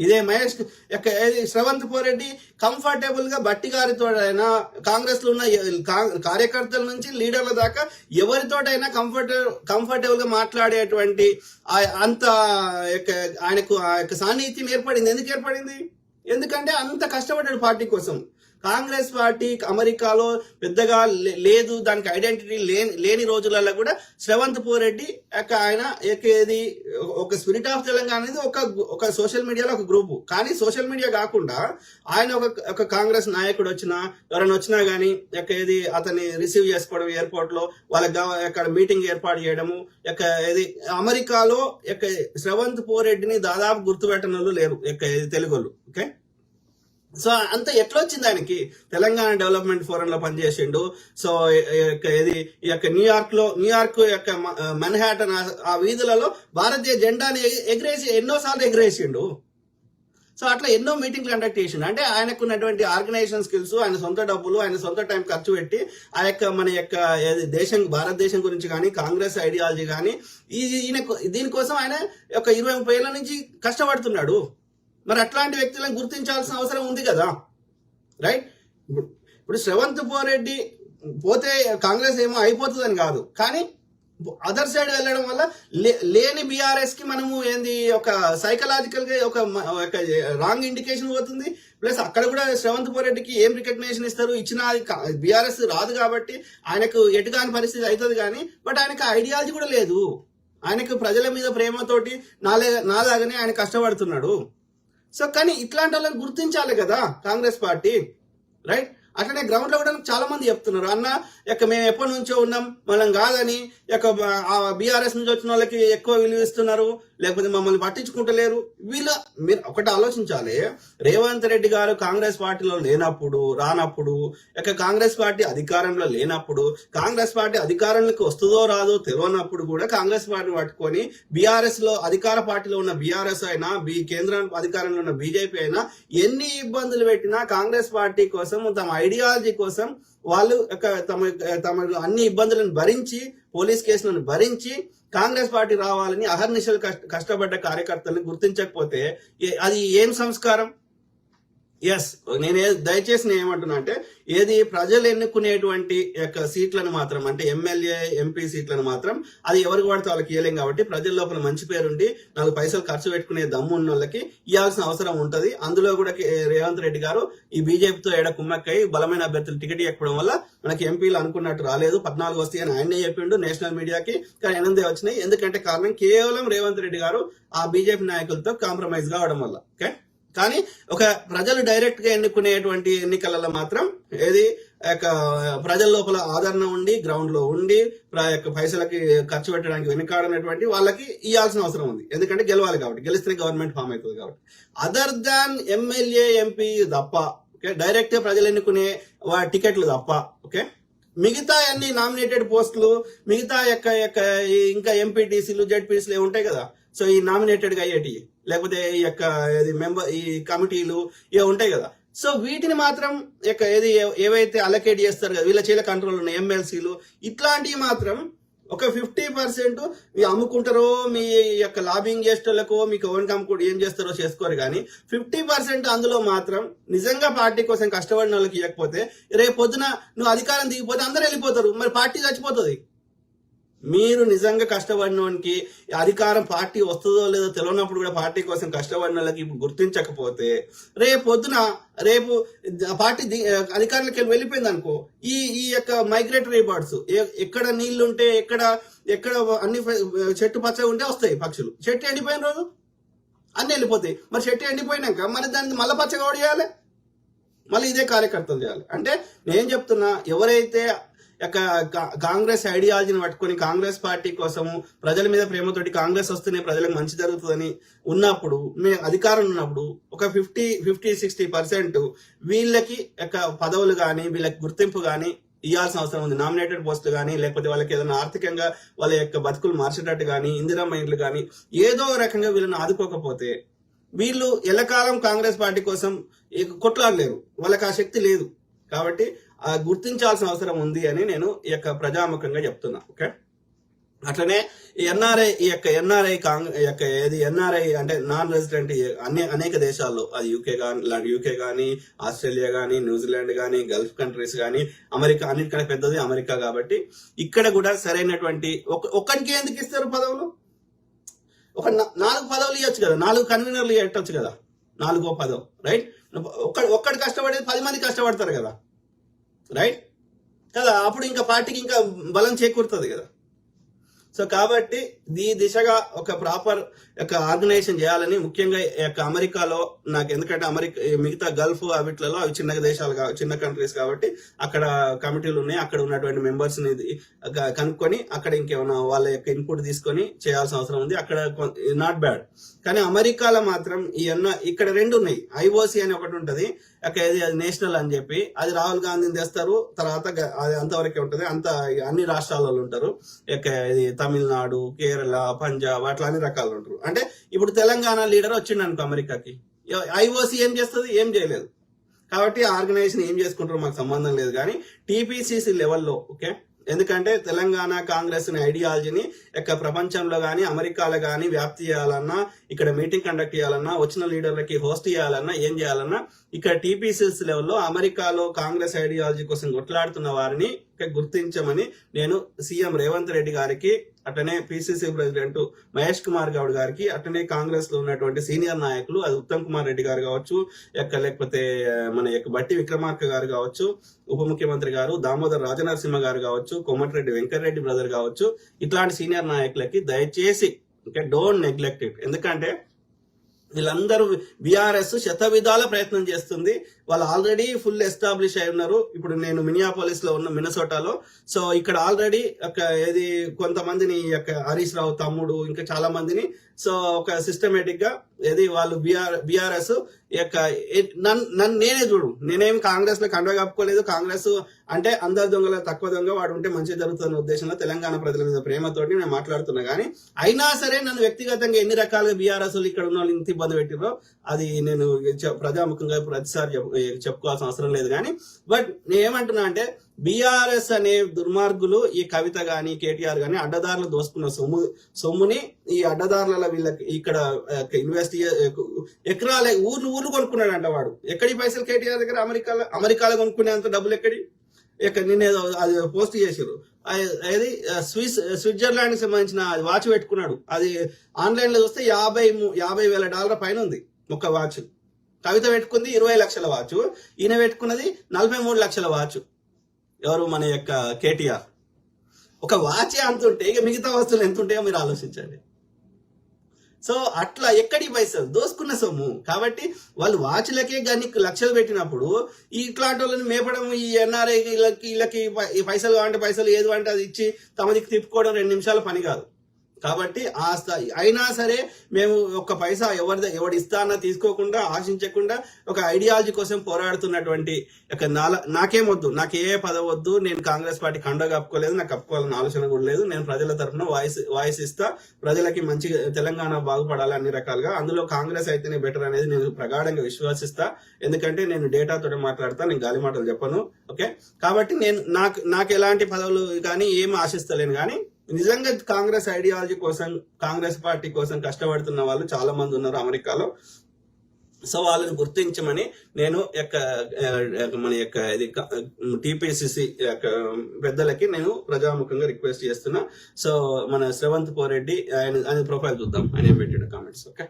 ఇదే మహేష్ యొక్క శ్రవంత్ పోరెడ్డి కంఫర్టబుల్గా బట్టి గారితోటైనా కాంగ్రెస్లో ఉన్న కా- కార్యకర్తల నుంచి లీడర్ల దాకా ఎవరితోటైనా కంఫర్ట్ కంఫర్టబుల్గా మాట్లాడేటువంటి అంత ఆయనకు ఆ యొక్క సాన్నిహిత్యం ఏర్పడింది. ఎందుకు ఏర్పడింది? ఎందుకంటే అంత కష్టపడ్డాడు పార్టీ కోసం. కాంగ్రెస్ పార్టీ అమెరికాలో పెద్దగా లే- లేదు దానికి ఐడెంటిటీ లేని లేని రోజులలో కూడా శ్రవంత్ పోరెడ్డి యొక్క ఆయన ఏది ఒక స్పిరిట్ ఆఫ్ తెలంగాణ అనేది ఒక ఒక సోషల్ మీడియాలో ఒక గ్రూపు. కానీ సోషల్ మీడియా కాకుండా ఆయన ఒక ఒక కాంగ్రెస్ నాయకుడు వచ్చినా ఎవరైనా వచ్చినా కానీ యొక్క ఏది అతన్ని రిసీవ్ చేసుకోవడం ఎయిర్పోర్ట్లో వాళ్ళకి అక్కడ మీటింగ్ ఏర్పాటు చేయడము యొక్క ఏది అమెరికాలో యొక్క శ్రవంత్ పోరెడ్డిని దాదాపు గుర్తుపెట్టనోళ్ళు లేరు యొక్క ఇది తెలుగులు ఓకే? సో అంత ఎట్లా వచ్చింది ఆయనకి? తెలంగాణ డెవలప్మెంట్ ఫోరం లో పనిచేసిండు. సో ఈ యొక్క ఇది ఈ యొక్క న్యూయార్క్లో న్యూయార్క్ యొక్క మెన్హాటన్ ఆ వీధులలో భారతీయ జెండాని ఎగరేసి ఎన్నోసార్లు ఎగరేసిండు. సో అట్లా ఎన్నో మీటింగ్లు కండక్ట్ చేసిండు. అంటే ఆయనకు ఉన్నటువంటి ఆర్గనైజేషన్ స్కిల్స్ ఆయన సొంత డబ్బులు ఆయన సొంత టైం ఖర్చు పెట్టి ఆ యొక్క మన యొక్క దేశం భారతదేశం గురించి కానీ కాంగ్రెస్ ఐడియాలజీ కానీ ఈ ఈయన దీనికోసం ఆయన ఒక ఇరవై ముప్పై ఏళ్ళ నుంచి కష్టపడుతున్నాడు. మరి అట్లాంటి వ్యక్తులను గుర్తించాల్సిన అవసరం ఉంది కదా? రైట్ ఇప్పుడు శ్రవంత్ పోరెడ్డి పోతే కాంగ్రెస్ ఏమో అయిపోతుందని కాదు. కానీ అదర్ సైడ్ వెళ్ళడం వల్ల లే- లేని బీఆర్ఎస్కి మనము ఏంది ఒక సైకలాజికల్గా ఒక రాంగ్ ఇండికేషన్ పోతుంది. ప్లస్ అక్కడ కూడా శ్రవంత్ పోరెడ్డికి ఏం రికగ్నేషన్ ఇస్తారు? ఇచ్చిన బీఆర్ఎస్ రాదు కాబట్టి ఆయనకు ఎటుగాని పరిస్థితి అవుతుంది కానీ బట్ ఆయనకు ఐడియాలజీ కూడా లేదు. ఆయనకు ప్రజల మీద ప్రేమతోటి నాలే నాలాగానే ఆయన కష్టపడుతున్నాడు. సో కానీ ఇట్లాంటి వాళ్ళని గుర్తించాలి కదా కాంగ్రెస్ పార్టీ రైట్ అట్లనే గ్రౌండ్లో కూడా చాలా మంది చెప్తున్నారు. అన్న యొక్క మేము ఎప్పటి నుంచో ఉన్నాం మనం కాదని యొక్క బీఆర్ఎస్ నుంచి వచ్చిన వాళ్ళకి ఎక్కువ విలువ ఇస్తున్నారు. లేకపోతే మమ్మల్ని పట్టించుకుంటలేరు. వీళ్ళ మీరు ఒకటి ఆలోచించాలి. రేవంత్ రెడ్డి గారు కాంగ్రెస్ పార్టీలో లేనప్పుడు రానప్పుడు ఇక కాంగ్రెస్ పార్టీ అధికారంలో లేనప్పుడు కాంగ్రెస్ పార్టీ అధికారంలోకి వస్తుందో రాదో తెలియనప్పుడు కూడా కాంగ్రెస్ పార్టీ పట్టుకొని బీఆర్ఎస్లో అధికార పార్టీలో ఉన్న బీఆర్ఎస్ అయినా బి కేంద్ర అధికారంలో ఉన్న బీజేపీ అయినా ఎన్ని ఇబ్బందులు పెట్టినా కాంగ్రెస్ పార్టీ కోసం తమ ఐడియాలజీ కోసం వాళ్ళు తమ తమ అన్ని ఇబ్బందులను భరించి పోలీస్ కేసులను భరించి కాంగ్రెస్ పార్టీ రావాలని అహర్నిశలు కష్ట కష్టపడ్డ కార్యకర్తలను గుర్తించకపోతే అది ఏం సంస్కారం? ఎస్ నేను దయచేసి నేను ఏమంటున్నా అంటే ఏది ప్రజలు ఎన్నుకునేటువంటి యొక్క సీట్లను మాత్రం అంటే ఎమ్మెల్యే ఎంపీ సీట్లను మాత్రం అది ఎవరికి పడితే వాళ్ళకి ఇవ్వలేం కాబట్టి ప్రజల లోపల మంచి పేరుండి నాలుగు పైసలు ఖర్చు పెట్టుకునే దమ్ము ఉన్న వాళ్ళకి ఇవ్వాల్సిన అవసరం ఉంటది. అందులో కూడా రేవంత్ రెడ్డి గారు ఈ బీజేపీతో ఏడ కుమ్మక్కై బలమైన అభ్యర్థులు టికెట్ ఇవ్వకపోవడం వల్ల మనకి ఎంపీలు అనుకున్నట్టు రాలేదు. పద్నాలుగు వస్తాయని ఆయనే చెప్పిండు నేషనల్ మీడియాకి కానీ ఎనిమిది వచ్చినాయి. ఎందుకంటే కారణం కేవలం రేవంత్ రెడ్డి గారు ఆ బీజేపీ నాయకులతో కాంప్రమైజ్ కావడం వల్ల. ఓకే? కానీ ఒక ప్రజలు డైరెక్ట్గా ఎన్నుకునేటువంటి ఎన్నికలలో మాత్రం ఏది యొక్క ప్రజల లోపల ఆదరణ ఉండి గ్రౌండ్లో ఉండి ప్ర- యొక్క పైసలకి ఖర్చు పెట్టడానికి వెనుకాడనటువంటి వాళ్ళకి ఇవ్వాల్సిన అవసరం ఉంది. ఎందుకంటే గెలవాలి కాబట్టి గెలిస్తే గవర్నమెంట్ ఫామ్ అవుతుంది కాబట్టి. అదర్ దాన్ ఎమ్మెల్యే ఎంపీ తప్ప ఓకే డైరెక్ట్గా ప్రజలు ఎన్నుకునే వా- టికెట్లు తప్ప ఓకే మిగతా అన్ని నామినేటెడ్ పోస్టులు మిగతా యొక్క యొక్క ఇంకా ఎంపీటీసీలు జెడ్పీసీలు ఉంటాయి కదా? సో ఈ నామినేటెడ్గా అయ్యేటివి లేకపోతే ఈ యొక్క మెంబర్ ఈ కమిటీలు ఇవి ఉంటాయి కదా. సో వీటిని మాత్రం యొక్క ఏది ఏవైతే అలకేట్ చేస్తారు కదా వీళ్ళ చేల కంట్రోల్ ఉన్న ఎమ్మెల్సీలు ఇట్లాంటివి మాత్రం ఒక ఫిఫ్టీ పర్సెంట్ మీ అమ్ముకుంటారో మీ యొక్క లాబింగ్ చేసేటోళ్ళకో మీకు ఓన్ కమ్ముకుంటూ ఏం చేస్తారో చేసుకోరు కానీ ఫిఫ్టీ పర్సెంట్ అందులో మాత్రం నిజంగా పార్టీ కోసం కష్టపడిన వాళ్ళకి ఇవ్వకపోతే రేపు పొద్దున నువ్వు అధికారం దిగిపోతే అందరూ వెళ్ళిపోతారు. మరి పార్టీ చచ్చిపోతుంది. మీరు నిజంగా కష్టపడినవానికి అధికారం పార్టీ వస్తుందో లేదో తెలియనప్పుడు కూడా పార్టీ కోసం కష్టపడిన వాళ్ళకి ఇప్పుడు గుర్తించకపోతే రేపు పొద్దున రేపు పార్టీ అధికారులకి వెళ్ళి వెళ్ళిపోయింది అనుకో ఈ ఈ యొక్క మైగ్రేటరీ బర్డ్స్ ఎక్కడ నీళ్ళు ఉంటే ఎక్కడ ఎక్కడ అన్ని చెట్టు పచ్చగా ఉంటే వస్తాయి పక్షులు. చెట్టు ఎండిపోయిన రోజు అన్ని వెళ్ళిపోతాయి. మరి చెట్టు ఎండిపోయినాక మరి దాన్ని మళ్ళీ పచ్చగా చేయాలి? మళ్ళీ ఇదే కార్యకర్తలు చేయాలి. అంటే నేను చెప్తున్నా ఎవరైతే యొక్క కా- కాంగ్రెస్ ఐడియాలజీని పట్టుకొని కాంగ్రెస్ పార్టీ కోసము ప్రజల మీద ప్రేమతోటి కాంగ్రెస్ వస్తేనే ప్రజలకు మంచి జరుగుతుందని ఉన్నప్పుడు మేము అధికారం ఉన్నప్పుడు ఒక ఫిఫ్టీ ఫిఫ్టీ సిక్స్టీ పర్సెంట్ వీళ్ళకి యొక్క పదవులు కానీ వీళ్ళకి గుర్తింపు కానీ ఇవ్వాల్సిన అవసరం ఉంది. నామినేటెడ్ పోస్టులు కానీ లేకపోతే వాళ్ళకి ఏదైనా ఆర్థికంగా వాళ్ళ యొక్క బతుకులు మార్చేటట్టు కానీ ఇందిరమ్మ ఇండ్లు కానీ ఏదో రకంగా వీళ్ళని ఆదుకోకపోతే వీళ్ళు ఎల్లకాలం కాంగ్రెస్ పార్టీ కోసం ఇక కొట్లాడలేరు. వాళ్ళకి ఆ శక్తి లేదు. కాబట్టి గుర్తించాల్సిన అవసరం ఉంది అని నేను ఈ యొక్క ప్రజాముఖంగా చెప్తున్నా ఓకే? అట్లనే ఈ ఎన్ఆర్ఐ ఈ యొక్క ఎన్ఆర్ఐ కాంగ్రెస్ యొక్క ఏది ఎన్ఆర్ఐ అంటే నాన్ రెసిడెంట్ అనే అనేక దేశాల్లో అది యూకే కానీ యూకే కానీ ఆస్ట్రేలియా కానీ న్యూజిలాండ్ కానీ గల్ఫ్ కంట్రీస్ కానీ అమెరికా అన్నిటికంటే పెద్దది అమెరికా కాబట్టి ఇక్కడ కూడా సరైనటువంటి ఒక- ఒక్కడికి ఎందుకు ఇస్తారు పదవులు? ఒక నాలుగు పదవులు ఇవ్వచ్చు కదా నాలుగు కన్వీనర్లు ఇవ్వచ్చు కదా నాలుగో పదం రైట్ ఒక్కడు ఒక్కడు కష్టపడేది పది మంది కష్టపడతారు కదా. రైట్ కదా అప్పుడు ఇంకా పార్టీకి ఇంకా బలం చేకూరుతుంది కదా. సో కాబట్టి ఈ దిశగా ఒక ప్రాపర్ యొక్క ఆర్గనైజేషన్ చేయాలని ముఖ్యంగా యొక్క అమెరికాలో నాకు ఎందుకంటే అమెరికా మిగతా గల్ఫ్ అవిట్లలో అవి చిన్న దేశాలు కా- చిన్న కంట్రీస్ కాబట్టి అక్కడ కమిటీలు ఉన్నాయి. అక్కడ ఉన్నటువంటి మెంబర్స్ని కనుక్కొని అక్కడ ఇంకేమైనా వాళ్ళ యొక్క ఇన్పుట్ తీసుకొని చేయాల్సిన అవసరం ఉంది. అక్కడ నాట్ బ్యాడ్ కానీ అమెరికాలో మాత్రం ఈ అన్న ఇక్కడ రెండు ఉన్నాయి. ఐఓసి అని ఒకటి ఉంటది. అది నేషనల్ అని చెప్పి అది రాహుల్ గాంధీని తెస్తారు. తర్వాత అది అంతవరకే ఉంటది. అంత అన్ని రాష్ట్రాలలో ఉంటారు. తమిళనాడు కేరళ పంజాబ్ అట్లా అన్ని రకాలు ఉంటారు అంటే ఇప్పుడు తెలంగాణ లీడర్ వచ్చిండు అనుకో అమెరికాకి ఐఓసి ఏం చేస్తుంది? ఏం చేయలేదు. కాబట్టి ఆర్గనైజేషన్ ఏం చేసుకుంటారో మాకు సంబంధం లేదు. కానీ టీపీసీసీ లెవెల్లో ఓకే? ఎందుకంటే తెలంగాణ కాంగ్రెస్ ఐడియాలజీని యొక్క ప్రపంచంలో కానీ అమెరికాలో కానీ వ్యాప్తి చేయాలన్నా ఇక్కడ మీటింగ్ కండక్ట్ చేయాలన్నా వచ్చిన లీడర్లకి హోస్ట్ చేయాలన్నా ఏం చేయాలన్నా ఇక్కడ టీపీసీసీ లెవెల్లో అమెరికాలో కాంగ్రెస్ ఐడియాలజీ కోసం కొట్లాడుతున్న వారిని గుర్తించమని నేను సీఎం రేవంత్ రెడ్డి గారికి అట్లనే పిసిసి ప్రెసిడెంట్ మహేష్ కుమార్ గౌడ్ గారికి అట్లనే కాంగ్రెస్లో ఉన్నటువంటి సీనియర్ నాయకులు అది ఉత్తమ్ కుమార్ రెడ్డి గారు కావచ్చు యొక్క లేకపోతే మన యొక్క బట్టి విక్రమార్క గారు కావచ్చు ఉప ముఖ్యమంత్రి గారు దామోదర్ రాజనరసింహ గారు కావచ్చు కోమటిరెడ్డి వెంకటరెడ్డి బ్రదర్ కావచ్చు ఇట్లాంటి సీనియర్ నాయకులకి దయచేసి ఇంకా డోంట్ నెగ్లెక్ట్ ఇట్. ఎందుకంటే వీళ్ళందరూ బీఆర్ఎస్ శత విధాల ప్రయత్నం చేస్తుంది. వాళ్ళు ఆల్రెడీ ఫుల్ ఎస్టాబ్లిష్ అయి ఉన్నారు. ఇప్పుడు నేను మినియాపోలిస్లో ఉన్న మినసోటాలో. సో ఇక్కడ ఆల్రెడీ ఒక ఏది కొంతమందిని యొక్క హరీష్ రావు తమ్ముడు ఇంకా చాలా మందిని సో ఒక సిస్టమేటిక్గా ఏది వాళ్ళు బీఆర్ బీఆర్ఎస్ యొక్క నన్ను నేనే చూడు. నేనేం కాంగ్రెస్లో కండవ కప్పుకోలేదు. కాంగ్రెస్ అంటే అందరి దొంగల తక్కువ దొంగ వాడు ఉంటే మంచి జరుగుతున్న ఉద్దేశంలో తెలంగాణ ప్రజల మీద ప్రేమతోటి నేను మాట్లాడుతున్నా. కానీ అయినా సరే నన్ను వ్యక్తిగతంగా ఎన్ని రకాలుగా బీఆర్ఎస్ ఇక్కడ ఉన్న వాళ్ళు ఇబ్బంది పెట్టిరో అది నేను ప్రజాముఖంగా ప్రతిసారి చెప్పుకోవాల్సిన అవసరం లేదు కానీ బట్ నేను ఏమంటున్నా అంటే బీఆర్ఎస్ అనే దుర్మార్గులు ఈ కవిత గాని కేటీఆర్ గాని అడ్డదారులు దోసుకున్న సొమ్ము సొమ్ముని ఈ అడ్డదారుల వీళ్ళకి ఇక్కడ ఇన్వెస్ట్ ఎకరాలే ఊర్లు ఊర్లు కొనుక్కున్నాడంట వాడు. ఎక్కడి పైసలు కేటీఆర్ దగ్గర అమెరికాలో అమెరికాలో కొనుక్కునేంత డబ్బులు ఎక్కడి? ఇక్కడ నిన్న ఏదో అది పోస్ట్ చేసారు అది స్విస్ స్విట్జర్లాండ్కి సంబంధించిన వాచ్ పెట్టుకున్నాడు. అది ఆన్లైన్లో చూస్తే యాభై యాభై వేల డాలర్ పైన ఉంది ఒక వాచ్. కవిత పెట్టుకుంది ఇరవై లక్షల వాచ్. ఈయన పెట్టుకున్నది నలభై మూడు లక్షల వాచ్. ఎవరు మన యొక్క కేటీఆర్? ఒక వాచే అంత ఉంటే ఇక మిగతా వస్తువులు ఎంత ఉంటాయో మీరు ఆలోచించండి. సో అట్లా ఎక్కడి పైసలు దోసుకున్న సొమ్ము. కాబట్టి వాళ్ళు వాచ్లకే కానీ లక్షలు పెట్టినప్పుడు ఇట్లాంటి వాళ్ళని మేపడం ఈ ఎన్ఆర్ఐ వీళ్ళకి వీళ్ళకి ఈ పైసలు కావాలంటే పైసలు ఏది అంటే అది ఇచ్చి తమదికి తిప్పుకోవడం రెండు నిమిషాల పని కాదు. కాబట్టి ఆ స్థాయి అయినా సరే మేము ఒక పైసా ఎవరి ఎవడి ఇస్తానో తీసుకోకుండా ఆశించకుండా ఒక ఐడియాలజీ కోసం పోరాడుతున్నటువంటి ఒక నాల నాకేం వద్దు. నాకు ఏ పదవద్దు నేను కాంగ్రెస్ పార్టీ కండ కప్పుకోలేదు. నాకు కప్పుకోవాలని ఆలోచన కూడా లేదు. నేను ప్రజల తరఫున వాయిస్ వాయిస్ ఇస్తా. ప్రజలకి మంచి తెలంగాణ బాగుపడాలి అన్ని రకాలుగా. అందులో కాంగ్రెస్ అయితేనే బెటర్ అనేది నేను ప్రగాఢంగా విశ్వసిస్తా. ఎందుకంటే నేను డేటాతో మాట్లాడతా. నేను గాలి మాటలు చెప్పను. ఓకే? కాబట్టి నేను నాకు నాకు ఎలాంటి పదవులు కానీ ఏం ఆశిస్తలేను. కానీ నిజంగా కాంగ్రెస్ ఐడియాలజీ కోసం కాంగ్రెస్ పార్టీ కోసం కష్టపడుతున్న వాళ్ళు చాలా మంది ఉన్నారు అమెరికాలో. సో వాళ్ళని గుర్తించమని నేను యొక్క మన యొక్క ఇది టిపిసిసి యొక్క పెద్దలకి నేను ప్రజాముఖంగా రిక్వెస్ట్ చేస్తున్నా. సో మన శ్రవంత్ పోరెడ్డి ఆయన ఆయన ప్రొఫైల్ చూద్దాం. ఆయన పెట్టిన పెట్టాడు కామెంట్స్ ఓకే?